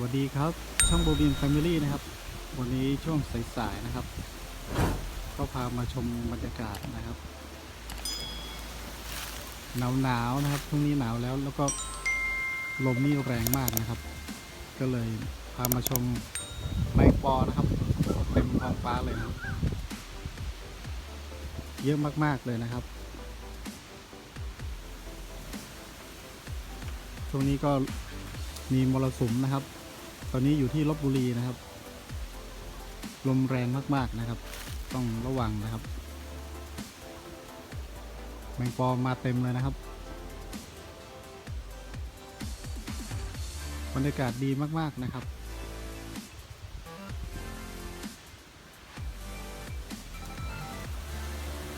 วัสดีครับ ช่องโบบินแฟมิลี่นะครับ วันนี้ช่วงสายๆนะครับ ก็พามาชมบรรยากาศนะครับ หนาวๆนะครับพรุ่งนี้หนาวแล้วแล้วก็ลมนี่แรงมากนะครับ ก็เลยพามาชมแมงปอนะครับเต็มท้องฟ้าเลยนะเยอะมากๆเลยนะครับช่วงนี้ก็มีมรสุมนะครับ ตอนนี้อยู่ที่ลบบุรีนะครับ ลมแรงมากๆนะครับ ต้องระวังนะครับ แมงปอมาเต็มเลยนะครับบรรยากาศดีมาก ๆ นะครับ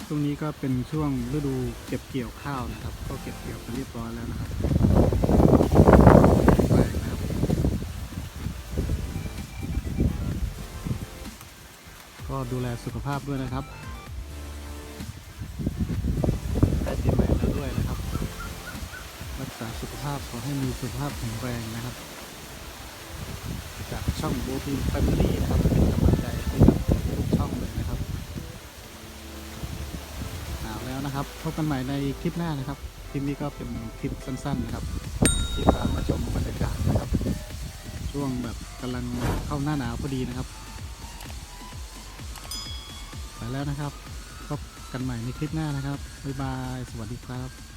ช่วงนี้ก็เป็นช่วงฤดูเก็บเกี่ยวข้าวนะครับ ก็เก็บเกี่ยวไปเรียบร้อยแล้วนะครับ ก็ดูแลสุขภาพด้วยนะครับได้ปีใหม่แล้วด้วยนะครับ รักษาสุขภาพขอให้มีสุขภาพแข็งแรงนะครับ จากช่องโบทีมแฟมิลี่นะครับเป็นกำลังใจให้กับทุกช่องเลยนะครับหนาแล้วนะครับ พบกันใหม่ในคลิปหน้านะครับคลิปนี้ก็เป็นคลิปสั้นๆนะครับที่พามาชมบรรยากาศนะครับ ช่วงแบบกำลังเข้าหน้าหนาวพอดีนะครับ แล้วนะครับ พบกันใหม่ในคลิปหน้านะครับ บ๊ายบาย สวัสดีครับ